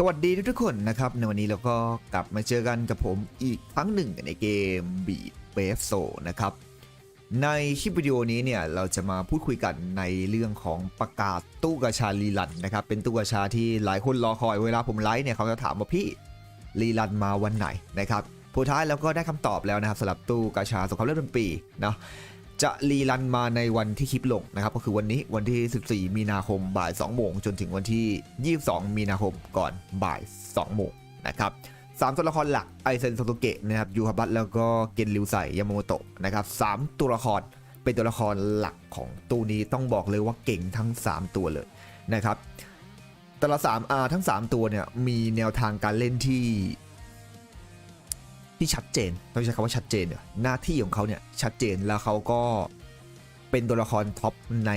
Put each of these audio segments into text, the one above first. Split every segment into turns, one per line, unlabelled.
สวัสดีทุกคนนะครับ ในวันนี้เราก็กลับมาเจอกันกับผมอีกครั้งหนึ่งในเกม Beat b a f s o นะครับ ในคลิปวิดีโอนี้เนี่ยเราจะมาพูดคุยกันในเรื่องของประกาศตู้กาชารีลันนะครับ เป็นตู้กาชาที่หลายคนรอคอยเวลาผมไลฟ์เนี่ยเขาจะถามว่าพี่รีลันมาวันไหนนะครับผู้ท้ายเราก็ได้คำตอบแล้วนะครับสำหรับตู้กาชาสงครามเลือดเป็นปีเนาะ จะรีรันมาในวันที่คลิปลงนะครับ ก็คือวันนี้วันที่ 14 มีนาคมบ่าย2โมงจนถึงวันที่ 22 มีนาคมก่อนบ่าย2โมงนะครับสามตัวละครหลักไอเซนโซโตเกะนะครับยูฮาบัตแล้วก็เกนริวไซยามโมโตะนะครับสามตัวละครเป็นตัวละครหลักของตู้นี้ต้องบอกเลยว่าเก่งทั้ง 3 ตัวเลยนะครับแต่ละ3อาทั้ง 3 ตัวเนี่ยมีแนวทางการเล่นที่ ที่ชัดเจนต้องใช้คำว่าชัดเจนเนอะหน้าที่ของเขาเนี่ยชัดเจนแล้วเขาก็เป็นตัวละครท็อปใน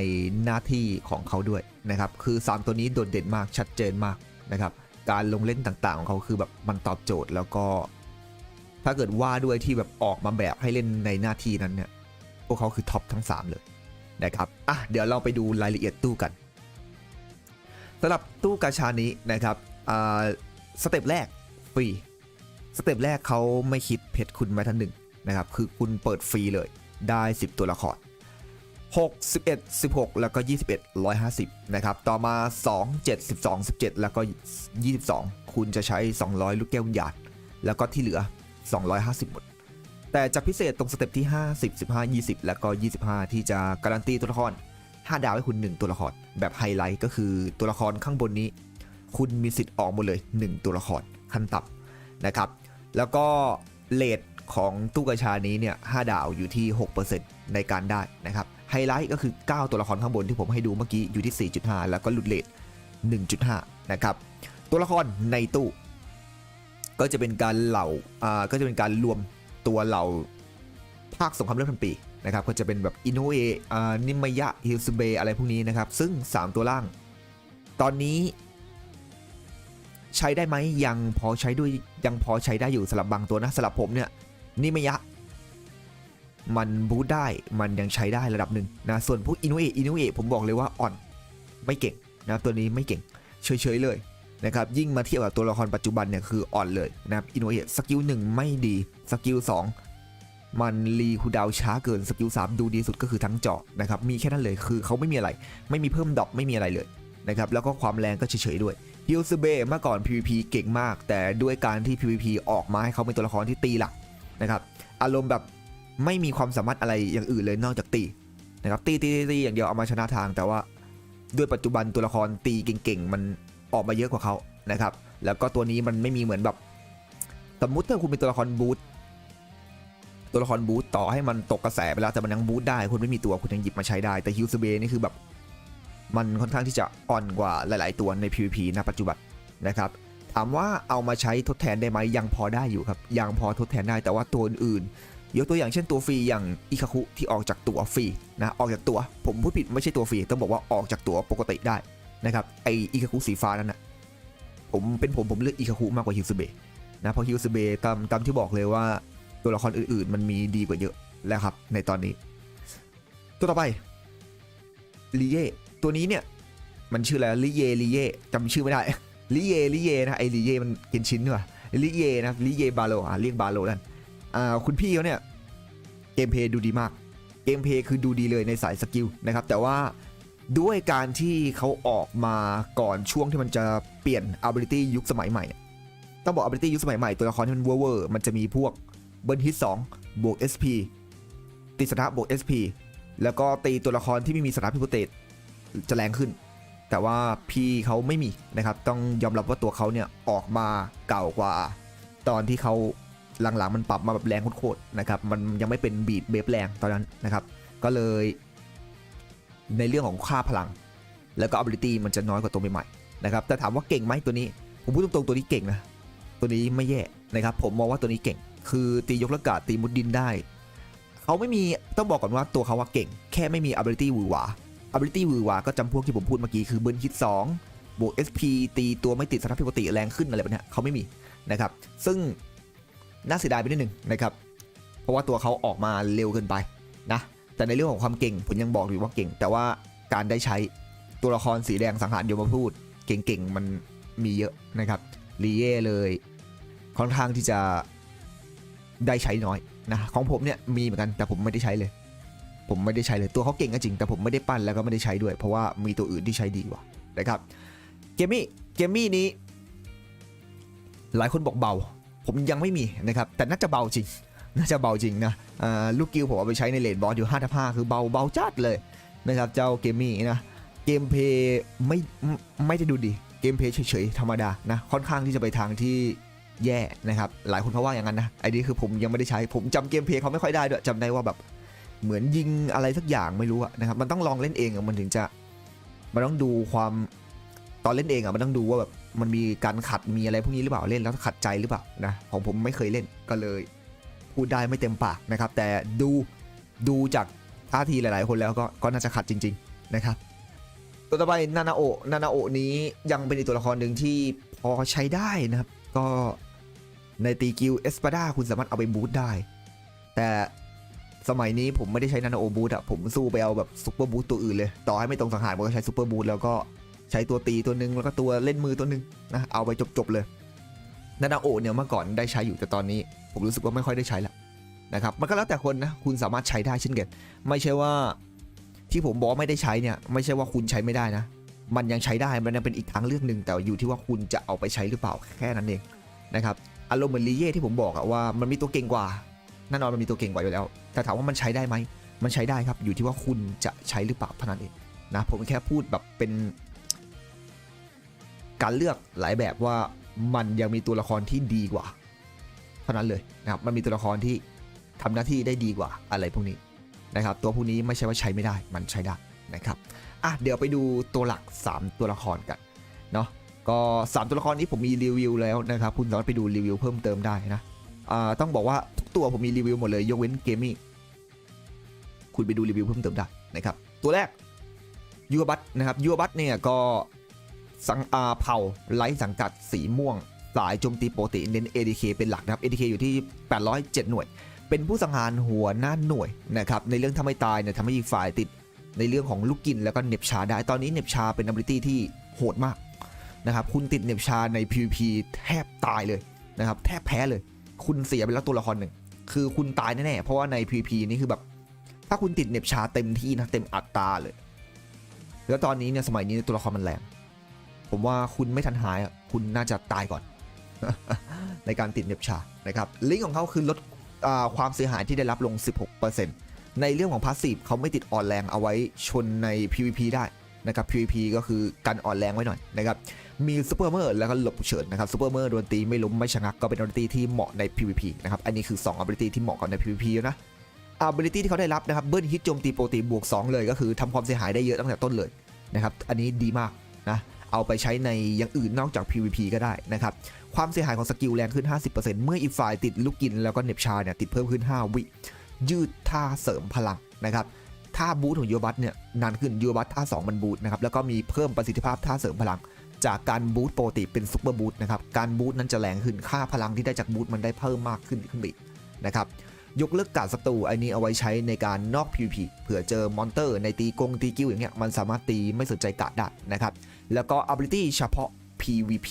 หน้าที่ของเขาด้วยนะครับ คือ 3 ตัวนี้โดดเด่นมากชัดเจนมากนะครับ การลงเล่นต่างๆ ของเขาคือแบบมันตอบโจทย์แล้วก็ ถ้าเกิดว่าด้วยที่แบบออกมาแบบให้เล่นในหน้าที่นั้นเนี่ยพวกเขาคือท็อปทั้ง 3 เลยนะครับอะเดี๋ยวเราไปดูรายละเอียดตู้กันสำหรับตู้กาชานี้นะครับอ่าสเต็ปแรกฟรี สเต็ปแรกเขาไม่คิดเพชรคุณแม้ทันหนึ่งนะครับ คือคุณเปิดฟรีเลยได้ 10 ตัวละคร 6 11 16 แล้วก็ 21 150 นะครับ ต่อมา 2 7 12 17 แล้วก็ 22 คุณจะใช้ 200 ลูกแก้ววิญญาณแล้วก็ที่เหลือ 250 หมด แต่จะพิเศษตรงสเต็ปที่ 50 15 20 แล้วก็ 25 ที่จะการันตีตัวละคร 5 ดาวให้คุณ 1 ตัวละคร แบบไฮไลท์ก็คือตัวละครข้างบนนี้ คุณมีสิทธิ์ออกหมดเลย 1 ตัวละครขั้นต่ำนะครับ แล้วก็เลทของตู้กระชานี้เนี่ย5ดาวอยู่ที่ 6%ในการได้นะครับ ไฮไลท์ก็คือ 9 ตัวละครข้างบนที่ผมให้ดูเมื่อกี้อยู่ที่ 4.5 แล้วก็หลุดเลท1.5 นะครับ ตัวละครในตู้ ก็จะเป็นการเหล่าอ่าก็จะเป็นการรวมตัวเหล่าภาคสงครามเลือดพันปีนะครับก็จะเป็นแบบอินโนเอะอ่านิมยะฮิลสเบอะไรพวกนี้นะครับ ซึ่ง 3 ตัวล่าง ตอนนี้ ใช้ได้ไหมยังพอใช้ด้วยยังพอใช้ได้อยู่สำหรับบางตัวนะสำหรับผมเนี่ยนี่ไม่ยะ มันบูทได้มันยังใช้ได้ระดับหนึ่งนะส่วนพวกอินุเอะอินุเอะผมบอกเลยว่าอ่อนไม่เก่งนะตัวนี้ไม่เก่งเฉยๆเลยนะครับยิ่งมาเทียบกับตัวละครปัจจุบันเนี่ยคืออ่อนเลยนะครับอินุเอะสกิลหนึ่งไม่ดีสกิลสองมันรีคูดาวช้าเกินสกิลสามดูดีสุดก็คือทั้งเจาะนะครับมีแค่นั้นเลยคือเขาไม่มีอะไร ไม่มีเพิ่มดรอปไม่มีอะไรเลยนะครับแล้วก็ความแรงก็เฉยๆด้วย ฮิลซเบเมื่อก่อน PVP เก่งมาก แต่ด้วยการที่ PVP ออกมาให้เขาเป็นตัวละครที่ตีหลักนะครับอารมณ์แบบไม่มีความสามารถอะไรอย่างอื่นเลยนอกจากตีนะครับตีตีตีตีอย่างเดียวเอามาชนะทาง แต่ว่าด้วยปัจจุบันตัวละครตีเก่งๆมันออกมาเยอะกว่าเขานะครับแล้วก็ตัวนี้มันไม่มีเหมือนแบบ สมมุติถ้าคุณเป็นตัวละครบูทตัวละครบูทต่อให้มันตกกระแสไปแล้วแต่มันยังบูทได้คุณไม่มีตัวคุณยังหยิบมาใช้ได้แต่ฮิลซเบนี่คือแบบ มันค่อนข้างที่จะอ่อนกว่าหลาย ๆ ตัวใน PVP ณปัจจุบันนะครับถามว่าเอามาใช้ทดแทนได้ไหมยังพอได้อยู่ครับ ยังพอทดแทนได้แต่ว่าตัวอื่นๆยกตัวอย่างเช่นตัวฟรีอย่างอิคาคุที่ออกจากตัวฟรีนะออกจากตัวผมพูดผิดไม่ใช่ตัวฟรีต้องบอกว่าออกจากตัวปกติได้นะครับไออิคาคุสีฟ้านั่นนะผมเป็นผมผมเลือกอิคาคุมากกว่าฮิวซเบะนะเพราะฮิวซเบะตามตามที่บอกเลยว่าตัวละครอื่นๆ มันมีดีกว่าเยอะแล้วครับในตอนนี้ ตัวต่อไปลีเย่ ตัวนี้เนี่ยมันชื่ออะไรลิเยลิเยจำชื่อไม่ได้ลิเยลิเยนะไอลิเยมันเกนชินนี่หว่าลิเยนะลิเยบาโลอะเรียกบาโลนั่นอ่าคุณพี่เขาเนี่ยเกมเพย์ดูดีมาก เกมเพย์คือดูดีเลยในสายสกิลนะครับแต่ว่าด้วยการที่เขาออกมาก่อนช่วงที่มันจะเปลี่ยน ability ยุคสมัยใหม่ ต้องบอก ability ยุคสมัยใหม่ตัวละครที่มันเวอร์เวอร์มันจะมีพวกเบิร์นฮิต2บวก SP ติดสถาบวก SP แล้วก็ตีตัวละครที่ไม่มีสถาพิโปเตต จะแรงขึ้น แต่ว่าพี่เขาไม่มีนะครับ ต้องยอมรับว่าตัวเขาเนี่ยออกมาเก่ากว่า ตอนที่เขาหลังๆมันปรับมาแบบแรงโคตรๆนะครับ มันยังไม่เป็นบีดเบฟแรงตอนนั้นนะครับ ก็เลยในเรื่องของค่าพลัง แล้วก็ ability มันจะน้อยกว่าตัวใหม่ๆนะครับ แต่ถามว่าเก่งไหมตัวนี้ ผมพูดตรงๆตัวนี้เก่งนะ ตัวนี้ไม่แย่นะครับ ผมมองว่าตัวนี้เก่ง คือตียกละกาศตีมุดดินได้ เขาไม่มีต้องบอกก่อนว่าตัวเขาว่าเก่ง แค่ไม่มี ability หวือหวา ability วือวาก็จำพวกที่ผมพูดเมื่อกี้คือเบิร์นฮิต2บวก SP ตีตัวไม่ติดสถาปกติแรงขึ้นอะไรแบบนี้เขาไม่มีนะครับ ซึ่งน่าเสียดายไปนิดหนึ่งนะครับ เพราะว่าตัวเขาออกมาเร็วเกินไปนะ แต่ในเรื่องของความเก่งผมยังบอกอยู่ว่าเก่ง แต่ว่าการได้ใช้ตัวละครสีแดงสังหารโยมพูดเก่งๆมันมีเยอะนะครับลีเย่เลยค่อนข้างที่จะได้ใช้น้อยนะของผมเนี่ยมีเหมือนกันแต่ผมไม่ได้ใช้เลย ผมไม่ได้ใช้เลยตัวเขาเก่งก็จริง แต่ผมไม่ได้ปั้นแล้วก็ไม่ได้ใช้ด้วย เพราะว่ามีตัวอื่นที่ใช้ดีกว่านะครับเกมมี่เกมมี่นี้ หลายคนบอกเบา ผมยังไม่มีนะครับ แต่น่าจะเบาจริงน่าจะเบาจริงนะลูกกิลผมเอาไปใช้ในเลนบอสอยู่5ทับ5คือเบาเบาจัดเลยนะครับเจ้าเกมมี่นะเกมเพย์ไม่ไม่ไม่ได้ดูดีเกมเพย์เฉยๆธรรมดานะค่อนข้างที่จะไปทางที่แย่นะครับหลายคนเขาว่าอย่างนั้นนะไอ้นี่คือผมยังไม่ได้ใช้ผมจำเกมเพย์เขาไม่ค่อยได้ด้วยจำได้ว่าแบบ เหมือนยิงอะไรสักอย่างไม่รู้อะนะครับมันต้องลองเล่นเองอะมันถึงจะมันต้องดูความตอนเล่นเองอะมันต้องดูว่าแบบมันมีการขัดมีอะไรพวกนี้หรือเปล่าเล่นแล้วขัดใจหรือเปล่านะของผมไม่เคยเล่นก็เลย พูดได้ไม่เต็มปากนะครับ แต่ดูดูจากท่าทีหลาย ๆ คนแล้วก็ก็น่าจะขัดจริง ๆ นะครับ ตัวต่อไปนานาโอนานาโอนี้ยังเป็นอีกตัวละครหนึ่งที่พอใช้ได้นะครับ ก็ในตีกิลเอสปาดาคุณสามารถเอาไปบูทได้ แต่ สมัยนี้ผมไม่ได้ใช้นาโอบูทอะผมสู้ไปเอาแบบซุปเปอร์บูทตัวอื่นเลย ต่อให้ไม่ตรงสังหารผมก็ใช้ซุปเปอร์บูทแล้วก็ใช้ตัวตีตัวหนึ่งแล้วก็ตัวเล่นมือตัวหนึ่งนะเอาไปจบๆเลยนาโอเนี่ยเมื่อก่อนได้ใช้อยู่แต่ตอนนี้ ผมรู้สึกว่าไม่ค่อยได้ใช้ละนะครับมันก็แล้วแต่คนนะคุณสามารถใช้ได้เช่นกันไม่ใช่ว่าที่ผมบอกไม่ได้ใช้เนี่ยไม่ใช่ว่าคุณใช้ไม่ได้นะ มันยังใช้ได้มันยังเป็นอีกทางเลือกหนึ่งแต่อยู่ที่ว่าคุณจะเอาไปใช้หรือเปล่าแค่นั้นเองนะครับอารมณ์เหมือนลีเย่ที่ผมบอกอะว่ามันมีตัวเก่งกว่า แน่นอนมันมีตัวเก่งกว่าอยู่แล้ว แต่ถามว่ามันใช้ได้ไหม มันใช้ได้ครับ อยู่ที่ว่าคุณจะใช้หรือเปล่าเท่านั้นเองนะ ผมแค่พูดแบบเป็น การเลือกหลายแบบว่ามันยังมีตัวละครที่ดีกว่า เท่านั้นเลยนะครับ มันมีตัวละครที่ทำหน้าที่ได้ดีกว่าอะไรพวกนี้นะครับ ตัวพวกนี้ไม่ใช่ว่าใช้ไม่ได้ มันใช้ได้นะครับ อะ เดี๋ยวไปดูตัวหลัก 3 ตัวละครกันเนาะ ก็ 3 ตัวละครนี้ผมมีรีวิวแล้วนะครับ คุณสามารถไปดูรีวิวเพิ่มเติมได้นะอ่าต้องบอกว่า ตัวผมมีรีวิวหมดเลย ยกเว้นเกมมี่คุณไปดูรีวิวเพิ่มเติมได้นะครับ ตัวแรกยูบัตนะครับยูบัตเนี่ยก็สังอาเผาไลท์สังกัดสีม่วง สายโจมตีปกติเน้น ADK เป็นหลักนะครับ ADK อยู่ที่ 807 หน่วย เป็นผู้สังหารหัวหน้าหน่วยนะครับในเรื่องทำให้ตายเนี่ยทำให้อีกฝ่ายติดในเรื่องของลูกกินแล้วก็เน็บชาได้ ตอนนี้เน็บชาเป็น ability ที่โหดมากนะครับคุณติดเน็บชาใน PVP แทบตายเลยนะครับแทบแพ้เลย คุณเสียไปแล้วตัวละครหนึ่ง คือคุณตายแน่ๆเพราะว่าใน PVP นี่คือแบบ ถ้าคุณติดเน็บชาเต็มที่นะเต็มอัตราเลย แล้วตอนนี้เนี่ยสมัยนี้ตัวละครมันแรงผมว่าคุณไม่ทันหายคุณน่าจะตายก่อน ในการติดเน็บชานะครับลิงก์ของเขาคือลดอความเสียหายที่ได้รับลง 16%ในเรื่องของพาสซีฟเขาไม่ติดอ่อนแรงเอาไว้ชนใน PVP ได้นะครับ PVP ก็คือกันอ่อนแรงไว้หน่อยนะครับ มีซูเปอร์เมอร์แล้วก็หลบเฉินนะครับซูเปอร์เมอร์โดนตีไม่ล้มไม่ชะงักก็เป็น ability ที่เหมาะใน PVP นะครับอันนี้คือ 2 ability ที่เหมาะกับใน PVP นะ ability ที่เขาได้รับนะครับเบิ้ลฮิตโจมตีโปรตีบวก 2 เลยก็คือทำความเสียหายได้เยอะตั้งแต่ต้นเลยนะครับอันนี้ดีมากนะเอาไปใช้ในอย่างอื่นนอกจาก PVP ก็ได้นะครับความเสียหายของสกิลแรงขึ้น 50%เมื่ออีกฝ่ายติดลูกกินแล้วก็เน็บชาเนี่ยติดเพิ่มขึ้น 5 วิยืดท่าเสริมพลังนะครับท่าบูทของยูบัตเนี่ยนานขึ้นยูบัตท่า 2 มันบูทนะครับแล้วก็มีเพิ่มประสิทธิภาพท่าเสริมพลัง จากการบูทปกติเป็นซุปเปอร์บูทนะครับ การบูทนั้นจะแรงขึ้นค่าพลังที่ได้จากบูทมันได้เพิ่มมากขึ้นขึ้นอีกนะครับ ยกเลิกการศัตรูอันนี้เอาไว้ใช้ในการนอก PVP เผื่อเจอมอนเตอร์ในตีกงตีกิ้วอย่างเงี้ยมันสามารถตีไม่สนใจกาดได้นะครับ แล้วก็ ability เฉพาะ PVP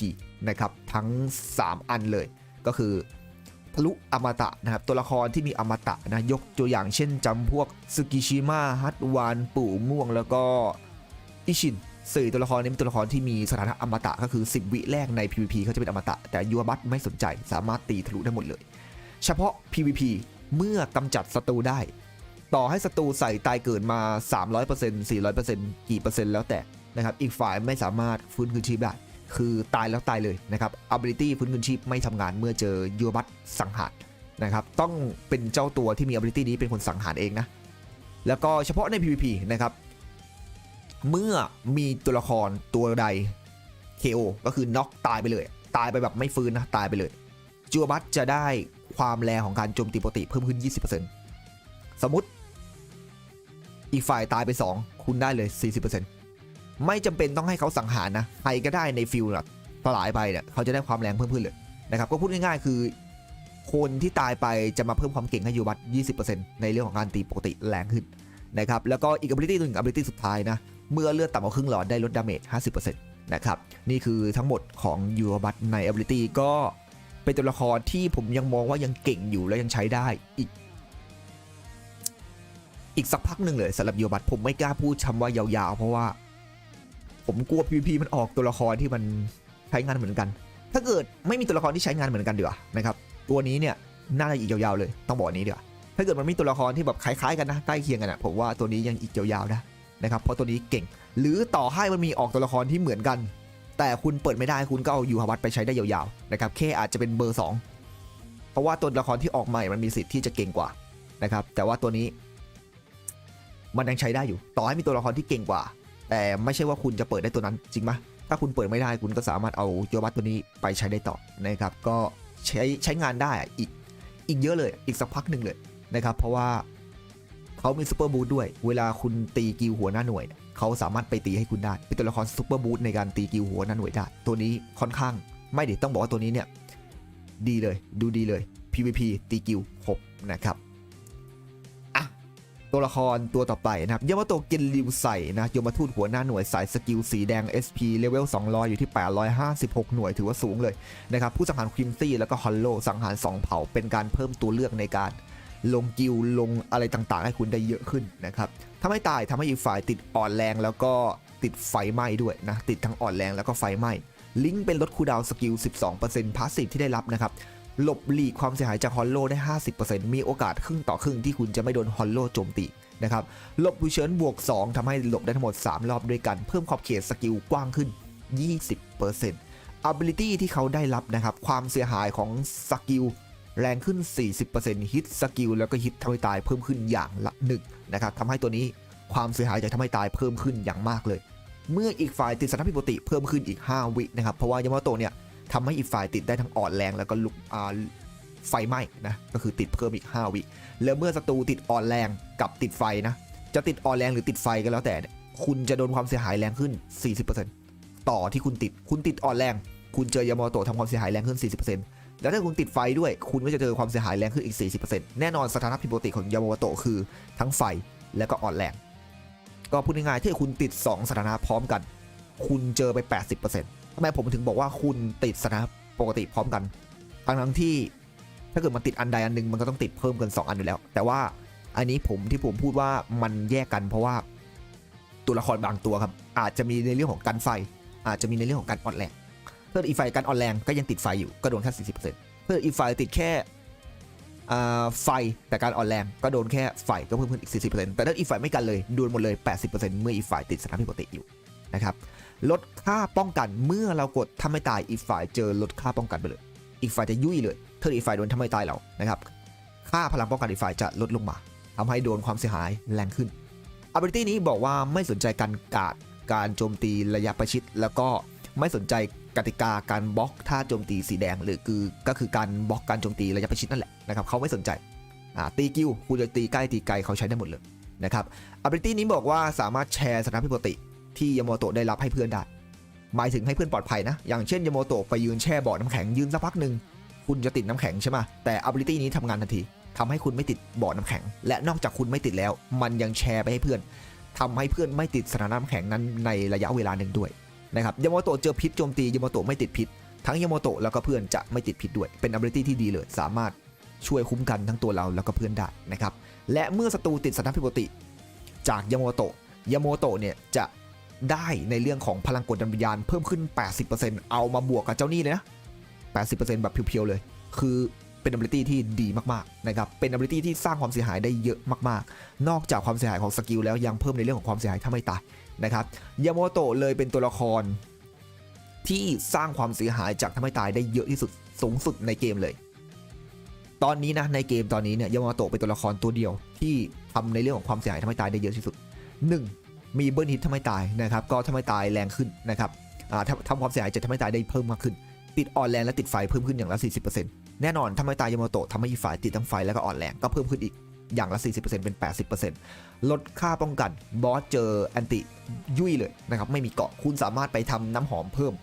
นะครับทั้ง 3 อันเลยก็คือทะลุอมตะนะครับตัวละครที่มีอมตะนะยกตัวอย่างเช่นจำพวกซึกิชิมะฮัตวานปู่ม่วงแล้วก็อิชิน สี่ตัวละครนี้เป็นตัวละครที่มีสถานะอมตะก็คือ 10 วิแรกใน PVP เขาจะเป็นอมตะ แต่ยูบัตไม่สนใจสามารถตีทะลุได้หมดเลย เฉพาะ PVP เมื่อกำจัดศัตรูได้ ต่อให้ศัตรูใส่ตายเกิดมา 300% 400%กี่เปอร์เซ็นต์แล้วแต่นะครับอีกฝ่ายไม่สามารถฟื้นคืนชีพได้คือตายแล้วตายเลยนะครับ ability ฟื้นคืนชีพไม่ทำงานเมื่อเจอยูบัตสังหารนะครับต้องเป็นเจ้าตัวที่มี ability นี้เป็นคนสังหารเองนะแล้วก็เฉพาะใน PVP นะครับ เมื่อมีตัวละครตัวใด KO ก็คือน็อกตายไปเลย ตายไปแบบไม่ฟื้นนะ ตายไปเลยจูบัตจะได้ความแรงของการโจมตีปกติเพิ่มขึ้น 20%สมมติ อีกฝ่ายตายไป 2 คุณได้เลย 40%ไม่จำเป็นต้องให้เขาสังหารนะ ใครก็ได้ในฟิลน่ะสลายไปเนี่ยเขาจะได้ความแรงเพิ่มขึ้นเลยนะครับ ก็พูดง่ายๆ คือ คนที่ตายไปจะมาเพิ่มความเก่งให้ยูบัต20%ในเรื่องของการตีปกติแรงขึ้นนะครับ แล้วก็อีก ability หนึ่ง ability สุดท้ายนะ เมื่อเลือดต่ำกว่าครึ่งหลอดได้ลดดาเมจ 50%นะครับ นี่คือทั้งหมดของยูบัตใน ability ก็เป็นตัวละครที่ผมยังมองว่ายังเก่งอยู่และยังใช้ได้อีก อีกสักพักหนึ่งเลยสำหรับยูบัตผมไม่กล้าพูดคำว่ายาวๆ เพราะว่า ผมกลัว PVP มันออกตัวละครที่มันใช้งานเหมือนกัน ถ้าเกิดไม่มีตัวละครที่ใช้งานเหมือนกันเดี๋ยวานะครับตัวนี้เนี่ยน่าจะอีกยาวๆเลยต้องบอกนี้เดี๋ยวาถ้าเกิดมันมีตัวละครที่แบบคล้ายๆกันนะใกล้เคียงกันนะผมว่าตัวนี้ยังอีกยาวๆนะ นะครับเพราะตัวนี้เก่ง หรือต่อให้มันมีออกตัวละครที่เหมือนกัน แต่คุณเปิดไม่ได้คุณก็เอายูฮาวัตไปใช้ได้ยาวๆนะครับแค่อาจจะเป็นเบอร์ 2 เพราะว่าตัวละครที่ออกใหม่มันมีสิทธิ์ที่จะเก่งกว่านะครับแต่ว่าตัวนี้ มันยังใช้ได้อยู่ ต่อให้มีตัวละครที่เก่งกว่า แต่ไม่ใช่ว่าคุณจะเปิดได้ตัวนั้นจริงไหมถ้าคุณเปิดไม่ได้คุณก็สามารถเอายูฮาวัตตัวนี้ไปใช้ได้ต่อนะครับก็ใช้ใช้งานได้อะอีกอีกเยอะเลยอีกสักพักหนึ่งเลยนะครับเพราะว่า เขามีซูเปอร์บูทด้วย เวลาคุณตีกิลหัวหน้าหน่วย เขาสามารถไปตีให้คุณได้ เป็นตัวละครซูเปอร์บูทในการตีกิลหัวหน้าหน่วยได้ ตัวนี้ค่อนข้าง ไม่ดิต้องบอกว่าตัวนี้เนี่ยดีเลย ดูดีเลย PVP ตีกิลครบนะครับตัวละครตัวต่อไปนะครับยามาโตะเกนริวไซนะยมทูตหัวหน้าหน่วยสายสกิลสีแดง SP เลเวล 200 อยู่ที่ 856 หน่วยถือว่าสูงเลยนะครับผู้สังหารคริมซี่แล้วก็ฮอลโลสังหาร 2 เผ่าเป็นการเพิ่มตัวเลือกในการ ลงกิลลงอะไรต่างๆ ให้คุณได้เยอะขึ้นนะครับถ้าไม่ตายทำให้อีกฝ่ายติดอ่อนแรงแล้วก็ติดไฟไหม้ด้วยนะติดทั้งอ่อนแรงแล้วก็ไฟไหม้ลิงก์เป็นลดคูลดาวน์สกิล 12%พาสซีฟที่ได้รับนะครับหลบหลีกความเสียหายจากฮอลโลได้ 50%มีโอกาสครึ่งต่อครึ่งที่คุณจะไม่โดนฮอลโลโจมตีนะครับหลบวิเชิญบวก 2ทำให้หลบได้ทั้งหมด 3 รอบด้วยกัน เพิ่มขอบเขตสกิลกว้างขึ้น 20% ability ที่เขาได้รับนะครับความเสียหายของสกิล แรงขึ้น 40%ฮิตสกิลแล้วก็ฮิตทำให้ตายเพิ่มขึ้นอย่างละ1นะครับทำให้ตัวนี้ความเสียหายจากทำให้ตายเพิ่มขึ้นอย่างมากเลย เมื่ออีกฝ่ายติดสถานพิปกติเพิ่มขึ้นอีก 5 วินะครับ เพราะว่ายามาโตเนี่ยทำให้อีกฝ่ายติดได้ทั้งอ่อนแรงแล้วก็ลุกไฟไหม้นะ ก็คือติดเพิ่มอีก 5 วิ แล้วเมื่อศัตรูติดอ่อนแรงกับติดไฟนะ จะติดอ่อนแรงหรือติดไฟก็แล้วแต่เนี่ยคุณจะโดนความเสียหายแรงขึ้น 40%ต่อที่คุณติด คุณติดอ่อนแรง คุณเจอยามาโตะทำความเสียหายแรงขึ้น 40% แล้วถ้าคุณติดไฟด้วยคุณก็จะเจอความเสียหายแรงขึ้นอีก 40%แน่นอนสถานะผิดปกติของยามาโตะคือ ทั้งไฟและก็อ่อนแรง ก็พูดง่ายๆถ้าคุณติด 2 สถานะพร้อมกัน คุณเจอไป 80%ทำไมผมถึงบอกว่าคุณติดสถานะปกติพร้อมกันทั้งทั้งที่ถ้าเกิดมันติดอันใดอันหนึ่งมันก็ต้องติดเพิ่มกัน 2 อันอยู่แล้ว แต่ว่าอันนี้ผมที่ผมพูดว่ามันแยกกันเพราะว่าตัวละครบางตัวครับอาจจะมีในเรื่องของการไฟ อาจจะมีในเรื่องของการอ่อนแรง ถ้าอีกฝ่ายการอ่อนแรงก็ยังติดไฟอยู่ก็โดนแค่ 40%ถ้าอีกฝ่ายติดแค่ไฟแต่การอ่อนแรงก็โดนแค่ไฟก็เพิ่มขึ้นอีก 40%แต่ถ้าอีกฝ่ายไม่กันเลยโดนหมดเลย 80%เมื่ออีกฝ่ายติดสถานะปกติอยู่นะครับลดค่าป้องกันเมื่อเรากดทำให้ตายอีกฝ่ายเจอลดค่าป้องกันไปเลย อีกฝ่ายจะยุ่ยเลยถ้าอีกฝ่ายโดนทำให้ตายเรานะครับ ค่าพลังป้องกันอีกฝ่ายจะลดลงมาทำให้โดนความเสียหายแรงขึ้น ability นี้บอกว่าไม่สนใจการกาดการโจมตีระยะประชิด แล้วก็ไม่สนใจ กติกาการบล็อกท่าโจมตีสีแดง หรือคือก็คือการบล็อกการโจมตีระยะประชิดนั่นแหละนะครับเขาไม่สนใจตีกิ้วคุณจะตีใกล้ตีไกลเขาใช้ได้หมดเลยนะครับ ability นี้บอกว่าสามารถแชร์สถานพิปกติที่ยาโมโตะได้รับให้เพื่อนได้หมายถึงให้เพื่อนปลอดภัยนะ อย่างเช่นยาโมโตะไปยืนแช่บ่อน้ำแข็งยืนสักพักหนึ่งคุณจะติดน้ำแข็งใช่ไหมแต่ ability นี้ทำงานทันทีทำให้คุณไม่ติดบ่อน้ำแข็ง และนอกจากคุณไม่ติดแล้ว มันยังแชร์ไปให้เพื่อนทำให้เพื่อนไม่ติดสถานะน้ำแข็งนั้นในระยะเวลาหนึ่งด้วย นะครับยาโมโตะเจอพิษโจมตียาโมโตะไม่ติดพิษ ทั้งยาโมโตะแล้วก็เพื่อนจะไม่ติดพิษด้วย เป็น ability ที่ดีเลย สามารถช่วยคุ้มกันทั้งตัวเราแล้วก็เพื่อนได้นะครับ และเมื่อศัตรูติดสถานะผิดปกติ จากยาโมโตะยาโมโตะเนี่ยจะได้ในเรื่องของพลังกดดันวิญญาณเพิ่มขึ้น 80%เอามาบวกกับเจ้านี้เลยนะ 80%แบบเพียวๆเลย คือเป็น ability ที่ดีมากๆนะครับ เป็น ability ที่สร้างความเสียหายได้เยอะมากๆ นอกจากความเสียหายของสกิลแล้วยังเพิ่มในเรื่องของความเสียหายถ้าไม่ตาย นะครับยาโมโตะเลยเป็นตัวละคร ที่สร้างความเสียหายจากทำให้ตายได้เยอะที่สุดสูงสุดในเกมเลย ตอนนี้นะในเกมตอนนี้เนี่ยยามาโตะเป็นตัวละครตัวเดียว ที่ทำในเรื่องของความเสียหายทำให้ตายได้เยอะที่สุด 1. มีเบิร์นฮิตทำให้ตายนะครับก็ทำให้ตายแรงขึ้นนะครับทำความเสียหายจะทำให้ตายได้เพิ่มมากขึ้น ติดอ่อนแรงและติดไฟเพิ่มขึ้นอย่างละ40%แน่นอนทำให้ตายยามาโตะทำให้อีกฝ่ายติดทั้งไฟแล้วก็อ่อนแรงก็เพิ่มขึ้นอีก อย่างละ 40%เป็น 80%ลดค่าป้องกันบอสเจอแอนติยุ่ยเลยนะครับไม่มีเกาะคุณสามารถไปทำน้ำหอมเพิ่ม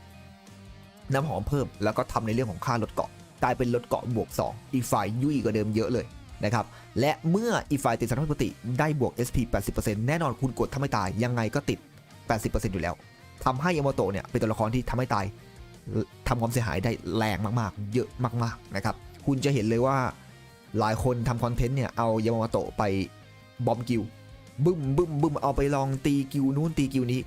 น้ำหอมเพิ่ม แล้วก็ทำในเรื่องของค่าลดเกาะกลายเป็นลดเกาะบวก 2 อีกฝ่ายยุ่ยกว่าเดิมเยอะเลยนะครับและเมื่ออีกฝ่ายติดสถานะปกติได้บวก SP 80%แน่นอนคุณกดถ้าไม่ตายยังไงก็ติด 80%อยู่แล้วททำให้ยามาโตะเนี่ยเป็นตัวละครที่ทำให้ตายทำความเสียหายได้แรงมากๆ เยอะมากๆนะครับคุณจะเห็นเลยว่า หลายคนทำคอนเทนต์เนี่ยเอายามาโตะไปบอมกิวบึ้มบึ้มบึ้มเอาไปลองตีกิวนู้นตีกิวนี้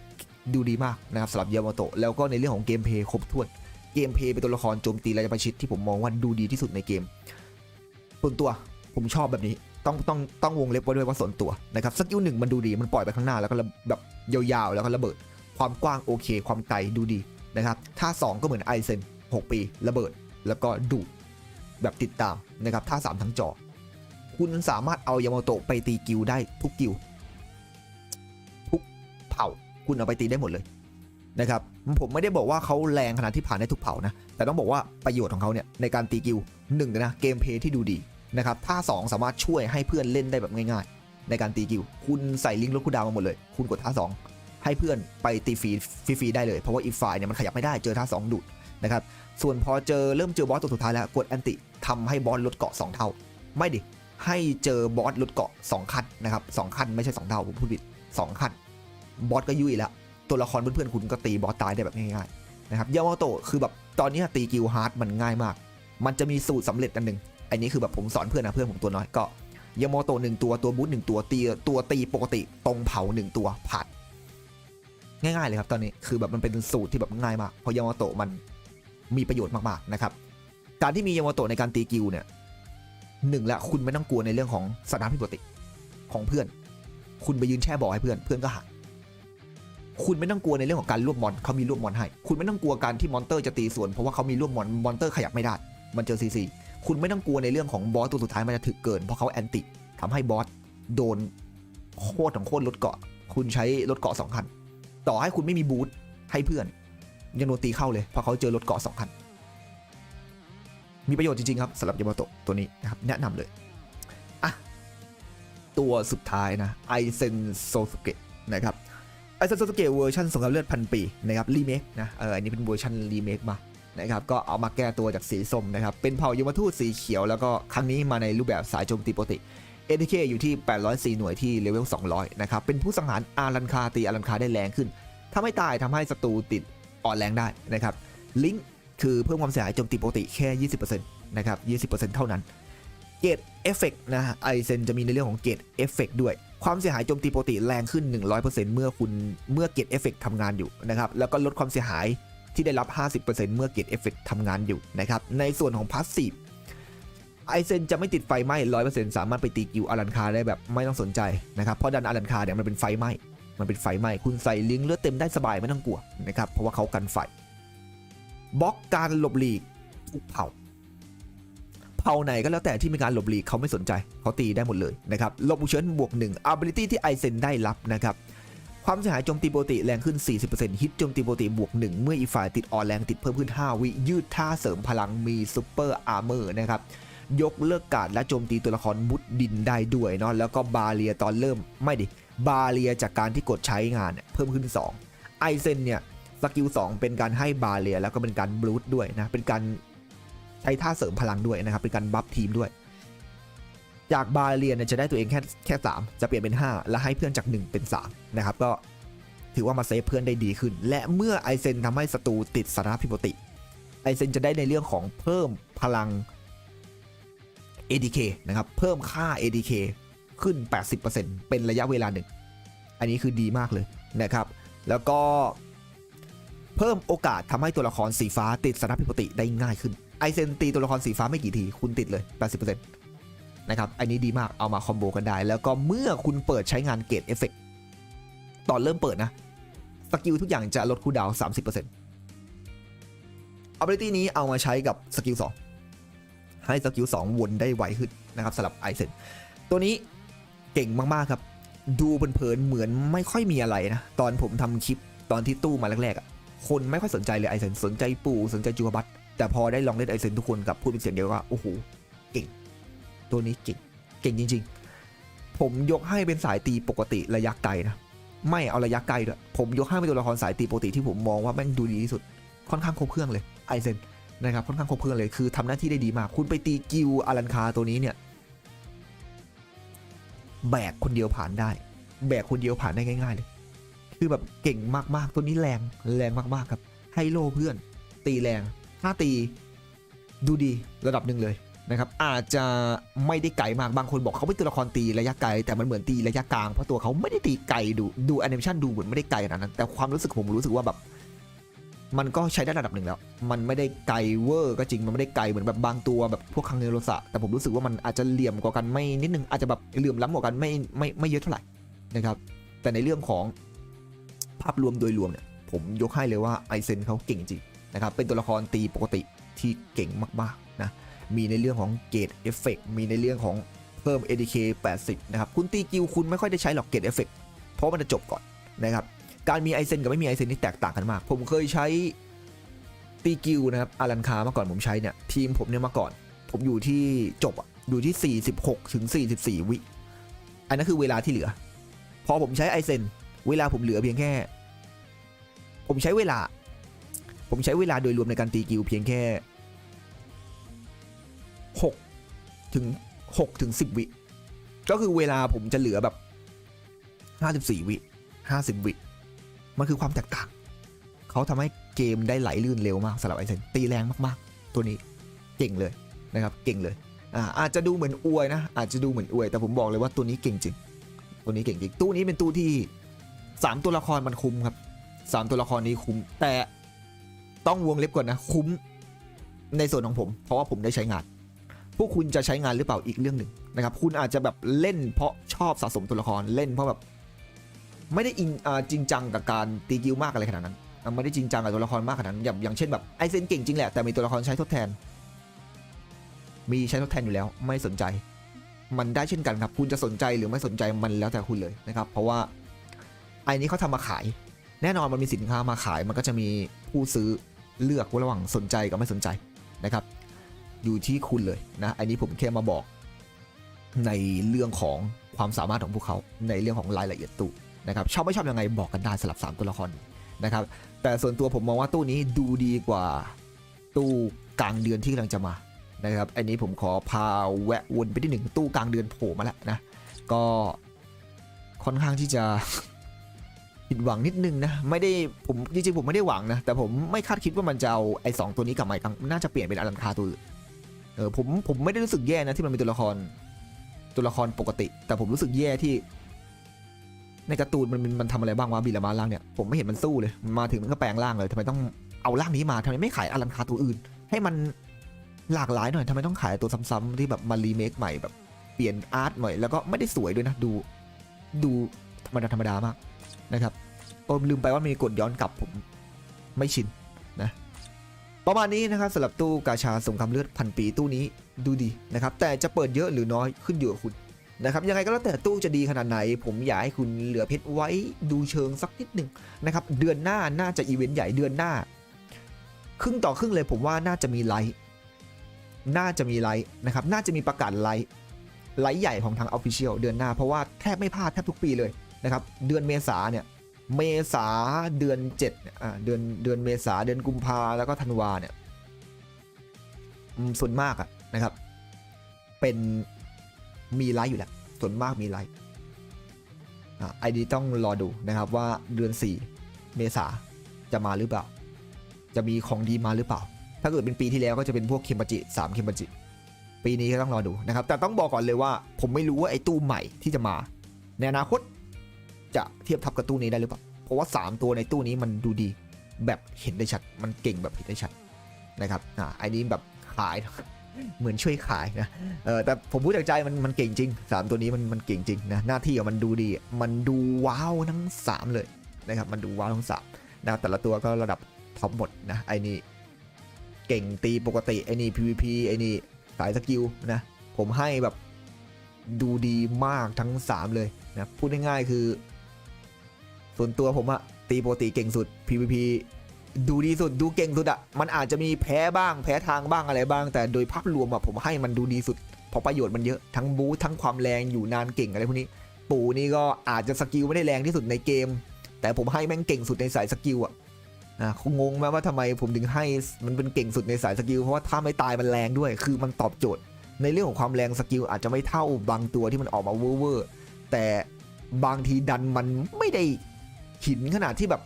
ดูดีมากนะครับสำหรับยามาโตะแล้วก็ในเรื่องของเกมเพลย์ครบถ้วนเกมเพลย์เป็นตัวละครโจมตีระยะประชิดที่ผมมองว่าดูดีที่สุดในเกมส่วนตัวผมชอบแบบนี้ต้องต้องต้องวงเล็บไว้ด้วยว่าส่วนตัวนะครับสกิลหนึ่งมันดูดีมันปล่อยไปข้างหน้าแล้วก็แบบยาวๆ แล้วก็ระเบิด ความกว้างโอเค ความไกลดูดีนะครับท่า2 ก็เหมือนไอเซน6 ปี ระเบิด แล้วก็ดูด แบบติดตามนะครับท่า 3 ทั้งจอ คุณสามารถเอายามาโตะไปตีกิลได้ทุกกิลทุกเผ่าคุณเอาไปตีได้หมดเลยนะครับผมไม่ได้บอกว่าเขาแรงขนาดที่ผ่านได้ทุกเผ่านะ แต่ต้องบอกว่าประโยชน์ของเขาเนี่ยในการตีกิลหนึ่งนะเกมเพลย์ที่ดูดีนะครับท่า 2 สามารถช่วยให้เพื่อนเล่นได้แบบง่ายๆ ในการตีกิลคุณใส่ลิงก์ลดคูลดาวมาหมดเลย คุณกดท่า 2 ให้เพื่อนไปตีฟรีฟรีได้เลย เพราะว่าอีกฝ่ายเนี่ยมันขยับไม่ได้เจอท่า 2ดูด นะครับ ส่วนพอเจอเริ่มเจอบอสตัวสุดท้ายแล้วกดแอนติทำให้บอสลดเกาะ 2 เท่า ไม่ดิ ให้เจอบอสลดเกาะ 2 ขั้นนะครับสขั้นไม่ใช่ 2 เท่า ผมพูดผิด 2 ขั้น บอสก็ยุ่ยแล้ว ตัวละครเพื่อนๆคุณก็ตีบอสตายได้แบบง่ายๆนะครับยามาโตะคือแบบตอนนี้ตีกิลฮาร์ดมันง่ายมาก มันจะมีสูตรสำเร็จอันหนึ่งอันนี้คือแบบผมสอนเพื่อนนะเพื่อนผมตัวน้อยก็ยามาโตะหนึ่งตัวตัวบูทหนึ่งตัวตีตัวตีปกติตรงเผาหนึ่งตัวผ่านง่ายๆเลยครับตอนนี้คือแบบมันเป็นสูตรที่แบบง่ายมากเพราะยามาโตะมัน มีประโยชน์มากๆนะครับการที่มียามาโตะในการตีกิลเนี่ยหนึ่งละคุณไม่ต้องกลัวในเรื่องของสถานพิปกติของเพื่อน คุณไปยืนแช่บ่อให้เพื่อนเพื่อนก็หายคุณไม่ต้องกลัวในเรื่องของการรวบมอนเขามีรวบมอนให้ คุณไม่ต้องกลัวการที่มอนเตอร์จะตีสวนเพราะว่าเขามีรวบมอนมอนเตอร์ขยับไม่ได้ มันเจอซีซีคุณไม่ต้องกลัวในเรื่องของบอสตัวสุดท้ายมันจะถึกเกินเพราะเขาแอนติทำให้บอสโดนโคตรของโคตรลดเกาะ คุณใช้ลดเกาะสองคัน ต่อให้คุณไม่มีบูทให้เพื่อน ยังโดนตีเข้าเลยเพราะเขาเจอรถเกาะสองคัน มีประโยชน์จริงๆครับสำหรับยามาโตะตัวนี้นะครับแนะนำเลยอะตัวสุดท้ายนะไอเซนโซสุเกะนะครับไอเซนโซสุเกะเวอร์ชันสงครามเลือดพันปีนะครับรีเมคนะเอออันนี้เป็นเวอร์ชันรีเมคมานะครับก็เอามาแก้ตัวจากสีส้มนะครับ เป็นเผ่ายมทูตสีเขียวแล้วก็ครั้งนี้มาในรูปแบบสายโจมตีปกติ ATK อยู่ที่ 804 หน่วยที่เลเวล 200 นะครับ เป็นผู้สังหารอารันคาตีอารันคาได้แรงขึ้น ถ้าไม่ตายทำให้ศัตรูติด อ่อนแรงได้นะครับลิงก์คือเพิ่มความเสียหายโจมตีปกติแค่ 20%นะครับ20%เท่านั้นเกตเอฟเฟกนะไอเซนจะมีในเรื่องของเกตเอฟเฟกด้วย ความเสียหายโจมตีปกติแรงขึ้น 100%เมื่อคุณเมื่อเกตเอฟเฟกทำงานอยู่นะครับแล้วก็ลดความเสียหายที่ได้รับ 50%เมื่อเกตเอฟเฟกทำงานอยู่นะครับในส่วนของพาสซีฟไอเซนจะไม่ติดไฟไหม้ร้อยเปอร์เซ็นต์สามารถไปตีกิวอารันคาได้แบบไม่ต้องสนใจนะครับ เพราะดันอารันคาเนี่ยมันเป็นไฟไหม้ มันเป็นไฟไหม้คุณใส่ลิงเลือดเต็มได้สบายไม่ต้องกลัวนะครับเพราะว่าเขากันไฟบล็อกการหลบหลีกทุกเผ่าเผ่าไหนก็แล้วแต่ที่มีการหลบหลีกเขาไม่สนใจเขาตีได้หมดเลยนะครับลบบุเชิญบวกหนึ่ง ability ที่ไอเซนได้รับนะครับความเสียหายโจมตีปกติแรงขึ้น 40%ฮิตโจมตีปกติบวก 1 เมื่ออีฝ่ายติดออนแรงติดเพิ่มขึ้น 5 วิยืดท่าเสริมพลังมีซูเปอร์อาร์เมอร์นะครับ ยกเลิกการและโจมตีตัวละครมุดดินได้ด้วยเนาะแล้วก็บาเรียตอนเริ่มไม่ดิ บาเรียจากการที่กดใช้งานเนี่ยเพิ่มขึ้น 2 ไอเซนเนี่ยสกิล2เป็นการให้บาเรียแล้วก็เป็นการบลูดด้วยนะเป็นการใช้ท่าเสริมพลังด้วยนะครับเป็นการบัฟทีมด้วย จากบาเรียเนี่ยจะได้ตัวเองแค่แค่ 3 จะเปลี่ยนเป็น 5 แล้วให้เพื่อนจาก 1 เป็น3นะครับก็ถือว่ามาเซฟเพื่อนได้ดีขึ้น และเมื่อไอเซนทำให้ศัตรูติดสานะผิดปติไอเซนจะได้ในเรื่องของเพิ่มพลัง ADK นะครับ เพิ่มค่า ADK ขึ้น 80%เป็นระยะเวลาหนึ่ง อันนี้คือดีมากเลยนะครับ แล้วก็เพิ่มโอกาสทำให้ตัวละครสีฟ้าติดสถานะผิดปกติได้ง่ายขึ้น ไอเซนตีตัวละครสีฟ้าไม่กี่ที คุณติดเลย 80%นะครับ อันนี้ดีมากเอามาคอมโบกันได้ แล้วก็เมื่อคุณเปิดใช้งานเกตเอฟเฟกตอนเริ่มเปิดนะ สกิลทุกอย่างจะลดคูลดาวน์30% ability นี้เอามาใช้กับสกิล2ให้สกิล2วนได้ไวขึ้นนะครับสำหรับไอเซนตัวนี้ เก่งมากๆครับ ดูเพลินๆเหมือนไม่ค่อยมีอะไรนะ ตอนผมทำคลิปตอนที่ตู้มาแรกๆอะคนไม่ค่อยสนใจเลยไอเซนสนใจปู่สนใจจูบัตแต่พอได้ลองเล่นไอเซนทุกคนกับพูดเป็นเสียงเดียวว่าโอ้โหเก่ง ตัวนี้เก่งเก่งจริง ๆ ผมยกให้เป็นสายตีปกติระยะไกลนะไม่เอาระยะไกลด้วยผมยกให้เป็นตัวละครสายตีปกติที่ผมมองว่าแม่งดูดีที่สุดค่อนข้างครบเครื่องเลยไอเซนนะครับค่อนข้างครบเครื่องเลยคือทำหน้าที่ได้ดีมาก คุณไปตีกิวอารันคาตัวนี้เนี่ย แบกคนเดียวผ่านได้ แบกคนเดียวผ่านได้ง่าย ๆ เลย คือแบบเก่งมากๆ ตัวนี้แรงแรงมากๆครับ ให้โลเพื่อน ตีแรงถ้าตีดูดีระดับหนึ่งเลยนะครับ อาจจะไม่ได้ไกลมากบางคนบอกเขาเป็นตัวละครตีระยะไกล แต่มันเหมือนตีระยะกลางเพราะตัวเขาไม่ได้ตีไกลดูดูแอนิเมชันดูเหมือนไม่ได้ไกลขนาดนั้น แต่ความรู้สึกผมรู้สึกว่าแบบ มันก็ใช้ได้ระดับหนึ่งแล้ว มันไม่ได้ไกลเวอร์ก็จริง มันไม่ได้ไกลเหมือนแบบบางตัวแบบพวกคังเนโรสะแต่ผมรู้สึกว่ามันอาจจะเหลี่ยมกว่ากันไม่นิดนึง อาจจะแบบเหลื่อมล้ำกว่ากันไม่ไม่ไม่เยอะเท่าไหร่นะครับ แต่ในเรื่องของภาพรวมโดยรวมเนี่ย ผมยกให้เลยว่าไอเซนเขาเก่งจริงนะครับ เป็นตัวละครตีปกติที่เก่งมากๆนะ มีในเรื่องของเกตเอฟเฟกมีในเรื่องของเพิ่ม ADK 80 นะครับ คุณตีกิวคุณไม่ค่อยได้ใช้หรอกเกตเอฟเฟกเพราะมันจะจบก่อนนะครับ การมีไอเซนกับไม่มีไอเซนนี่แตกต่างกันมาก ผมเคยใช้ตีกิวนะครับอารันคามาก่อนผมใช้เนี่ย ทีมผมเนี่ยมาก่อน ผมอยู่ที่จบอะอยู่ที่ 46 ถึง 44 วิ อันนั้นคือเวลาที่เหลือ พอผมใช้ไอเซนเวลาผมเหลือเพียงแค่ ผมใช้เวลา ผมใช้เวลาโดยรวมในการตีกิวเพียงแค่6ถึง6ถึง10 วิ ก็คือเวลาผมจะเหลือแบบ 54 วิ 50 วิ มันคือความแตกต่าง เขาทำให้เกมได้ไหลลื่นเร็วมากสำหรับไอเซนตีแรงมากๆ ตัวนี้เก่งเลยนะครับ เก่งเลยอ่าอาจจะดูเหมือนอวยนะ อาจจะดูเหมือนอวย แต่ผมบอกเลยว่าตัวนี้เก่งจริง ตัวนี้เก่งจริง ตู้นี้เป็นตู้ที่ 3 ตัวละครมันคุ้มครับ 3 ตัวละครนี้คุ้ม แต่ต้องวงเล็บก่อนนะ คุ้มในส่วนของผม เพราะว่าผมได้ใช้งาน พวกคุณจะใช้งานหรือเปล่าอีกเรื่องหนึ่งนะครับ คุณอาจจะแบบเล่นเพราะชอบสะสมตัวละคร เล่นเพราะแบบ ไม่ได้อินจริงจังกับการตีกิวมากอะไรขนาดนั้นไม่ได้จริงจังกับตัวละครมากขนาดนั้นอย่างอย่างเช่นแบบไอเซนเก่งจริงแหละแต่มีตัวละครใช้ทดแทน มีใช้ทดแทนอยู่แล้ว ไม่สนใจ มันได้เช่นกันครับคุณจะสนใจหรือไม่สนใจมันแล้วแต่คุณเลยนะครับ เพราะว่าไอ้นี้เขาทำมาขาย แน่นอนมันมีสินค้ามาขาย มันก็จะมีผู้ซื้อเลือกระหว่างสนใจกับไม่สนใจนะครับ อยู่ที่คุณเลยนะอันนี้ผมแค่มาบอกในเรื่องของความสามารถของพวกเขาในเรื่องของรายละเอียดตู้ นะครับชอบไม่ชอบยังไงบอกกันได้สลับ 3 ตัวละครนะครับแต่ส่วนตัวผมมองว่าตู้นี้ดูดีกว่าตู้กลางเดือนที่กำลังจะมานะครับอันนี้ผมขอพาแวะวนไปที่หนึ่งตู้กลางเดือนโผล่มาแล้วนะก็ค่อนข้างที่จะผิดหวังนิดนึงนะไม่ได้ผมจริงๆผมไม่ได้หวังนะแต่ผมไม่คาดคิดว่ามันจะเอาไอ้สองตัวนี้กลับมาอีกครั้งน่าจะเปลี่ยนเป็นอลันคาตัวอื่นเออผมผมไม่ได้รู้สึกแย่นะที่มันเป็นตัวละครตัวละครปกติ แต่ผมรู้สึกแย่ที่ ในการ์ตูนมันมันทำอะไรบ้างวะบิลามาล่างเนี่ยผมไม่เห็นมันสู้เลยมันมาถึงมันก็แปลงร่างเลยทำไมต้องเอาร่างนี้มาทำไมไม่ขายอลันคาตัวอื่น ให้มันหลากหลายหน่อยทำไมต้องขายตัวซ้ำๆที่แบบมารีเมคใหม่แบบเปลี่ยนอาร์ตหน่อยแล้วก็ไม่ได้สวยด้วยนะดูดูธรรมดาธรรมดามากนะครับผมลืมไปว่ามีกดย้อนกลับผมไม่ชินนะประมาณนี้นะครับสำหรับตู้กาชาสงครามเลือดพันปีตู้นี้ดูดีนะครับแต่จะเปิดเยอะหรือน้อยขึ้นอยู่กับคุณ นะครับยังไงก็แล้วแต่ตู้จะดีขนาดไหน ผมอยากให้คุณเหลือเพชรไว้ดูเชิงสักนิดหนึ่งนะครับเดือนหน้าน่าจะอีเวนต์ใหญ่เดือนหน้า ครึ่งต่อครึ่งเลยผมว่าน่าจะมีไลท์น่าจะมีไลท์นะครับน่าจะมีประกาศไลท์ไลท์ใหญ่ของทางออฟฟิเชียลเดือนหน้าเพราะว่าแทบไม่พลาดแทบทุกปีเลยนะครับเดือนเมษาเนี่ยเมษาเดือน7เนี่ยอ่าเดือนเดือนเมษาเดือนกุมภาแล้วก็ธันวาเนี่ยส่วนมากอะนะครับเป็น มีไลท์อยู่แล้วส่วนมากมีไลท์อ่าไอดีต้องรอดูนะครับว่าเดือน 4 เมษาจะมาหรือเปล่า จะมีของดีมาหรือเปล่า ถ้าเกิดเป็นปีที่แล้วก็จะเป็นพวกเคมบัจิ3เคมบัจิ ปีนี้ก็ต้องรอดูนะครับ แต่ต้องบอกก่อนเลยว่าผมไม่รู้ว่าไอ้ตู้ใหม่ที่จะมา ในอนาคตจะเทียบทับกับตู้นี้ได้หรือเปล่า เพราะว่า 3 ตัวในตู้นี้มันดูดีแบบเห็นได้ชัด มันเก่งแบบเห็นได้ชัดนะครับ อ่าไอ้นี้แบบขาย เหมือนช่วยขายนะเออแต่ผมพูดจากใจมันมันเก่งจริงสามตัวนี้มันมันเก่งจริงนะหน้าที่ของมันดูดี มันดูว้าวทั้งสามเลยนะครับมันดูว้าวทั้งสามนะแต่ละตัวก็ระดับท็อปหมดนะไอ้นี่เก่งตีปกติไอ้นี่ PVP ไอ้นี่สายสกิลนะผมให้แบบดูดีมากทั้ง 3 เลยนะพูดง่ายๆคือ ส่วนตัวผมอะตีปกติเก่งสุด PVP ดูดีสุดดูเก่งสุดอะมันอาจจะมีแพ้บ้างแพ้ทางบ้างอะไรบ้าง แต่โดยภาพรวมอะผมให้มันดูดีสุดเพราะประโยชน์มันเยอะทั้งบูททั้งความแรงอยู่นานเก่งอะไรพวกนี้ ปู่นี่ก็อาจจะสกิลไม่ได้แรงที่สุดในเกม แต่ผมให้แม่งเก่งสุดในสายสกิลอะอะคงงงไหมว่าทำไมผมถึงให้มันเป็นเก่งสุดในสายสกิลเพราะว่าถ้าไม่ตายมันแรงด้วย คือมันตอบโจทย์ ในเรื่องของความแรงสกิลอาจจะไม่เท่าบางตัวที่มันออกมาเวอร์แต่บางทีดันมันไม่ได้หินขนาดที่แบบ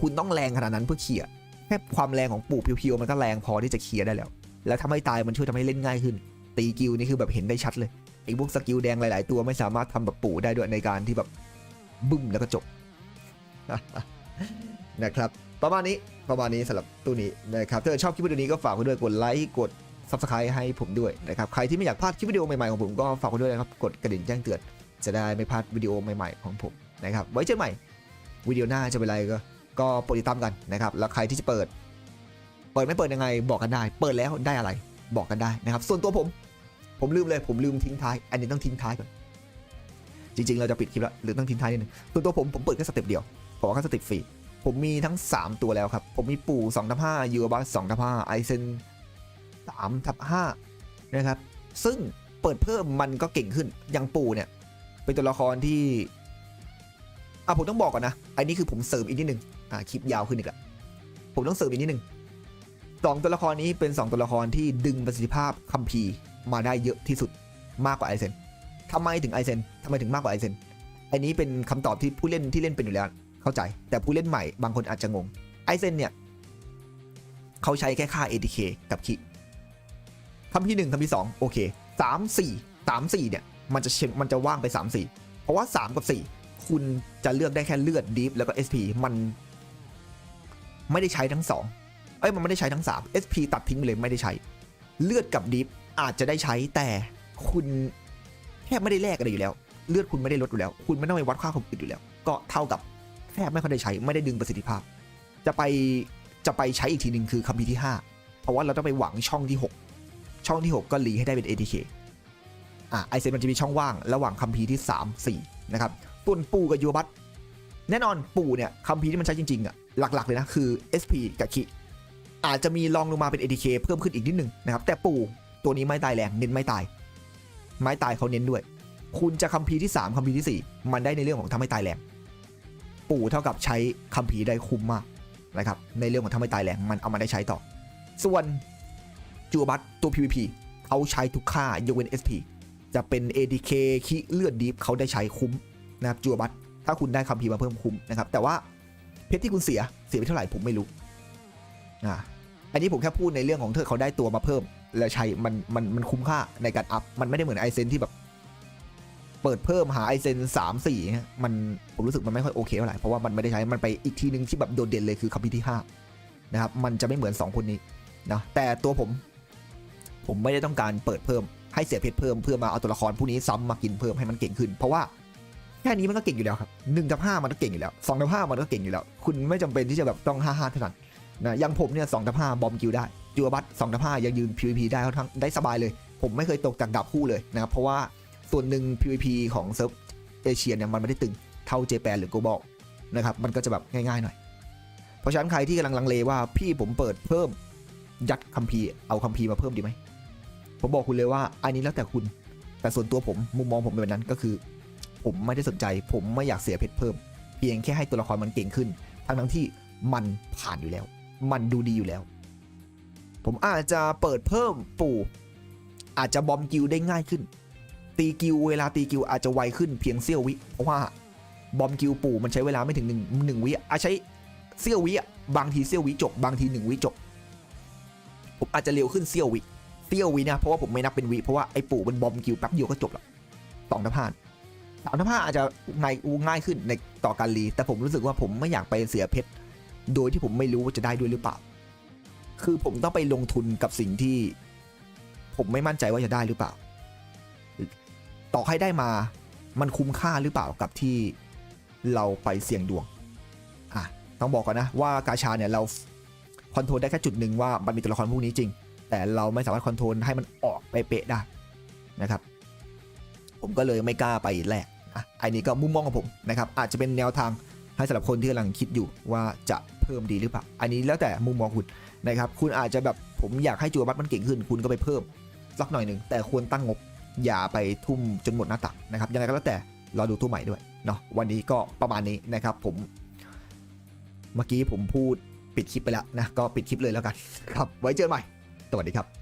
คุณต้องแรงขนาดนั้นเพื่อเคลียร์แค่ความแรงของปู่เพียวๆมันก็แรงพอที่จะเคลียร์ได้แล้ว แล้วถ้าไม่ตายมันช่วยทำให้เล่นง่ายขึ้น ตีกิลนี่คือแบบเห็นได้ชัดเลยไอ้พวกสกิลแดงหลาย ๆ ตัวไม่สามารถทำแบบปู่ได้ด้วยในการที่แบบบึ้มแล้วก็จบนะครับประมาณนี้ประมาณนี้สำหรับตู้นี้นะครับถ้าชอบคลิปวิดีโอนี้ก็ฝากไว้ด้วยกดไลค์กด Subscribe ให้ผมด้วยนะครับใครที่ไม่อยากพลาดคลิปวิดีโอใหม่ๆของผมก็ฝากไว้ด้วยนะครับกดกระดิ่งแจ้งเตือนจะได้ไม่พลาดวิดีโอใหม่ๆของผมนะครับไว้เจอกันใหม่วิดีโอหน้าจะเป็นอะไรก็ ก็โปรดติดตามกันนะครับ แล้วใครที่จะเปิด เปิดไม่เปิดยังไงบอกกันได้ เปิดแล้วได้อะไร บอกกันได้นะครับ ส่วนตัวผม ผมลืมเลยผมลืมทิ้งท้าย อันนี้ต้องทิ้งท้ายก่อน จริงๆ เราจะปิดคลิปแล้วหรือต้องทิ้งท้ายนิดนึงส่วนตัวผมผมเปิดแค่สเต็ปเดียวเพราะว่าแค่สเต็ปฟรีผมมีทั้ง 3 ตัวแล้วครับ ผมมีปู่2ทับ5ยูบัส2ทับ5ไอเซน3ทับ5นะครับ ซึ่งเปิดเพิ่มมันก็เก่งขึ้น อย่างปู่เนี่ย เป็นตัวละครที่อะผมต้องบอกก่อนนะ อันนี้คือผมเสริมอีกนิดนึง อ่าคลิปยาวขึ้นอีกละผมต้องเสริมอีกนิดนึงสองตัวละครนี้เป็น2ตัวละครที่ดึงประสิทธิภาพคัมภีร์มาได้เยอะที่สุดมากกว่าไอเซนทำไมถึงไอเซนทำไมถึงมากกว่าไอเซนอันนี้เป็นคำตอบที่ผู้เล่นที่เล่นเป็นอยู่แล้ว เข้าใจ แต่ผู้เล่นใหม่บางคนอาจจะงงไอเซนเนี่ยเขาใช้แค่ค่า ATK กับคิคำที่หนึ่งคำที่สองโอเคสามสี่สามสี่เนี่ย มันจะเชนมันจะว่างไปสามสี่เพราะว่าสามกับสี่คุณจะเลือกได้แค่เลือดดีฟแล้วก็ SP มัน ไม่ได้ใช้ทั้งสองเอ้ยมันไม่ได้ใช้ทั้งสาม SP ตัดทิ้งไปเลยไม่ได้ใช้ เลือดกับดีฟอาจจะได้ใช้แต่คุณแทบไม่ได้แลกอะไรอยู่แล้ว เลือดคุณไม่ได้ลดอยู่แล้ว คุณไม่ต้องไปวัดค่าความอึดอยู่แล้ว ก็เท่ากับแทบไม่ค่อยได้ใช้ไม่ได้ดึงประสิทธิภาพ จะไปจะไปใช้อีกทีหนึ่งคือคัมภีร์ที่ 5 เพราะว่าเราต้องไปหวังช่องที่ 6 ช่องที่ 6 ก็รีให้ได้เป็น ATK อะไอเซนมันจะมีช่องว่าง ระหว่างคัมภีร์ที่ 3 4 นะครับส่วนปูกับยูบัต แน่นอนปู่เนี่ยคัมภีที่มันใช้จริงๆอะหลักๆเลยนะคือ SP กับคิอาจจะมีลองลงมาเป็น ATK เพิ่มขึ้นอีกนิดนึงนะครับแต่ปู่ตัวนี้ไม่ตายแรงเน้นไม่ตาย ไม้ตายเขาเน้นด้วย คุณจะคัมภีที่ 3คัมภีที่ 4 มันได้ในเรื่องของทำให้ตายแรงปู่เท่ากับใช้คัมภีได้คุ้มมากนะครับในเรื่องของทำให้ตายแรงมันเอามาได้ใช้ต่อ ส่วนจูบัตตัว PVP เขาใช้ทุกค่ายกเว้น SP จะเป็น ADK คีเลือดดีฟเขาได้ใช้คุ้มนะครับจูบัต ถ้าคุณได้คัมภีร์มาเพิ่มคุ้มนะครับ แต่ว่าเพชรที่คุณเสียเสียไปเท่าไหร่ผมไม่รู้อ่าอันนี้ผมแค่พูดในเรื่องของเธอเขาได้ตัวมาเพิ่ม แล้วใช้มันมันมันคุ้มค่าในการอัพมันไม่ได้เหมือนไอเซนที่แบบ เปิดเพิ่มหาไอเซนสามสี่มันผมรู้สึกมันไม่ค่อยโอเคเท่าไหร่เพราะว่ามันไม่ได้ใช้มันไปอีกทีหนึ่งที่แบบโดดเด่นเลยคือคัมภีร์ที่ห้านะครับมันจะไม่เหมือน 2 คนนี้นะแต่ตัวผม ผมไม่ได้ต้องการเปิดเพิ่มให้เสียเพชรเพิ่มเพื่อมาเอาตัวละครผู้นี้ซ้ำมากินเพิ่มให้มันเก่งขึ้น เพราะว่า แค่นี้มันก็เก่งอยู่แล้วครับหนึ่งกับห้ามันก็เก่งอยู่แล้วสองกับห้ามันก็เก่งอยู่แล้ว คุณไม่จำเป็นที่จะแบบต้องห้าห้าเท่านั้นนะอย่างผมเนี่ยสองกับห้าบอมกิลได้จูบัตสองกับห้ายังยืน PVP ได้ค่อนข้างได้สบายเลย ผมไม่เคยตกจากดับคู่เลยนะครับเพราะว่าส่วนหนึ่ง PVP ของเซิร์ฟเอเชียเนี่ยมันไม่ได้ตึงเท่าเจแปนหรือโกบอลนะครับมันก็จะแบบง่ายๆหน่อย เพราะฉะนั้นใครที่กำลังลังเลว่าพี่ผมเปิดเพิ่มยัดคัมภีร์เอาคัมภีร์มาเพิ่มดีไหมผมบอกคุณเลยว่าอันนี้แล้วแต่คุณ แต่ส่วนตัวผมมุมมองผมเป็นแบบนั้นก็คือ ผมไม่ได้สนใจ ผมไม่อยากเสียเพชรเพิ่ม เพียงแค่ให้ตัวละครมันเก่งขึ้น ทั้งทั้งที่มันผ่านอยู่แล้ว มันดูดีอยู่แล้ว ผมอาจจะเปิดเพิ่มปู่ อาจจะบอมกิลได้ง่ายขึ้น ตีกิลเวลาตีกิลอาจจะไวขึ้นเพียงเสี้ยววิ เพราะว่าบอมกิลปู่มันใช้เวลาไม่ถึงหนึ่งหนึ่งวิอาจใช้เสี้ยววิอะบางทีเสี้ยววิจบบางทีหนึ่งวิจบผมอาจจะเร็วขึ้นเสี้ยววิเสี้ยววินะเพราะว่าผมไม่นับเป็นวิเพราะว่าไอ้ปู่มันบอมกิลแป๊บเดียวก็จบและสองทับห้าน สามทับห้าอาจจะง่ายง่ายขึ้นในต่อการรีแต่ผมรู้สึกว่าผมไม่อยากไปเสียเพชรโดยที่ผมไม่รู้ว่าจะได้ด้วยหรือเปล่า คือผมต้องไปลงทุนกับสิ่งที่ ผมไม่มั่นใจว่าจะได้หรือเปล่า ต่อให้ได้มามันคุ้มค่าหรือเปล่ากับที่เราไปเสี่ยงดวงอะต้องบอกก่อนนะว่ากาชาเนี่ยเราคอนโทรลได้แค่จุดหนึ่งว่ามันมีตัวละครพวกนี้จริง แต่เราไม่สามารถคอนโทรลให้มันออกไปเป๊ะได้นะครับ ผมก็เลยไม่กล้าไปแลก อะอันนี้ก็มุมมองของผมนะครับอาจจะเป็นแนวทางให้สำหรับคนที่กำลังคิดอยู่ว่าจะเพิ่มดีหรือเปล่า อันนี้แล้วแต่มุมมองคุณนะครับคุณอาจจะแบบผมอยากให้จัวบัตมันเก่งขึ้น คุณก็ไปเพิ่มสักหน่อยหนึ่งแต่ควรตั้งงบอย่าไปทุ่มจนหมดหน้าตักนะครับยังไงก็แล้วแต่รอดูตัวใหม่ด้วยเนาะวันนี้ก็ประมาณนี้นะครับผม เมื่อกี้ผมพูดปิดคลิปไปแล้วนะก็ปิดคลิปเลยแล้วกัน ครับไว้เจอกันใหม่สวัสดีครับ